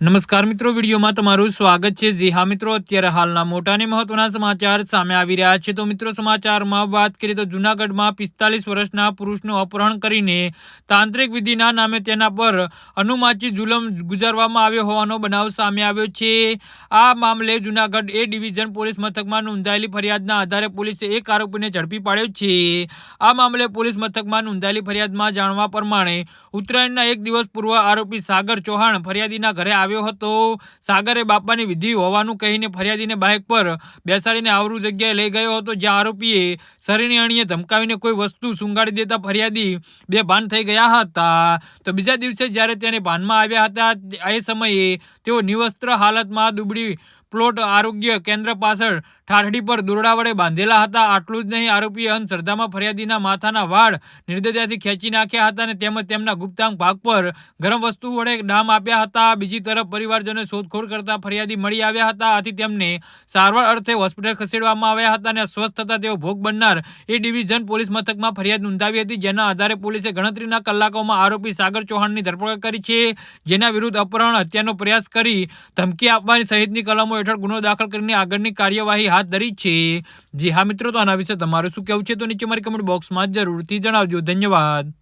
નમસ્કાર મિત્રો, વિડીયોમાં તમારું સ્વાગત છે. જી હા મિત્રો, અત્યારે હાલના મોટા અને મહત્વના સમાચાર સામે આવી રહ્યા છે. તો મિત્રો, સમાચારમાં વાત કરીએ તો જૂનાગઢમાં પિસ્તાલીસ વર્ષના પુરુષનું અપહરણ કરીને તાંત્રિક વિધિના નામે તેના પર અનુમાચી જુલમ ગુજારવામાં આવ્યો હોવાનો બનાવ સામે આવ્યો છે. આ મામલે જૂનાગઢ એ ડિવિઝન પોલીસ મથકમાં નોંધાયેલી ફરિયાદના આધારે પોલીસે એક આરોપીને ઝડપી પાડ્યો છે. આ મામલે પોલીસ મથકમાં નોંધાયેલી ફરિયાદમાં જાણવા પ્રમાણે ઉત્તરાયણના એક દિવસ પૂર્વ આરોપી સાગર ચૌહાણ ફરિયાદીના ઘરે આવ્યો હતો. સાગરે બાપાની વિધિ હોવાનું કહીને ફરિયાદીને બાઇક પર બેસાડીને આવરું જગ્યાએ લઈ ગયો હતો, જ્યાં આરોપીએ શરીરની અણીએ ધમકાવીને કોઈ વસ્તુ સુંગાડી દેતા ફરિયાદી બે ભાન થઈ ગયા હતા. તો બીજા દિવસે જ્યારે તેને ભાનમાં આવ્યા હતા, એ સમયે તેઓ નિવસ્ત્ર હાલતમાં દુબળી પ્લોટ આરોગ્ય કેન્દ્ર પાછળ ઠાઠડી પર દોરડા વડે બાંધેલા હતા. આટલું જ નહીં, આરોપીએ અંધશ્રદ્ધામાં ફરિયાદીના માથાના વાળ નિર્દયતાથી ખેંચી નાખ્યા હતા અને તેમજ તેમના ગુપ્તાંગ ભાગ પર ગરમ વસ્તુ વડે ડામ આપ્યા હતા. બીજી તરફ પરિવારજનોએ શોધખોળ કરતા ફરિયાદી મળી આવ્યા હતા. આથી તેમને સારવાર અર્થે હોસ્પિટલ ખસેડવામાં આવ્યા હતા અને સ્વસ્થ થતા તેઓ ભોગ બનનાર એ ડિવિઝન પોલીસ મથકમાં ફરિયાદ નોંધાવી હતી, જેના આધારે પોલીસે ગણતરીના કલાકોમાં આરોપી સાગર ચૌહાણની ધરપકડ કરી છે, જેના વિરુદ્ધ અપહરણ, હત્યાનો પ્રયાસ કરી ધમકી આપવાની સહિતની કલમો હેઠળ ગુનો દાખલ કરીને આગળની કાર્યવાહી હાથ ધરી છે. જી હા મિત્રો, તો આના વિશે તમારું શું કહેવું છે? તો નીચે મારી કમેન્ટ બોક્સમાં જરૂરથી જણાવજો. ધન્યવાદ.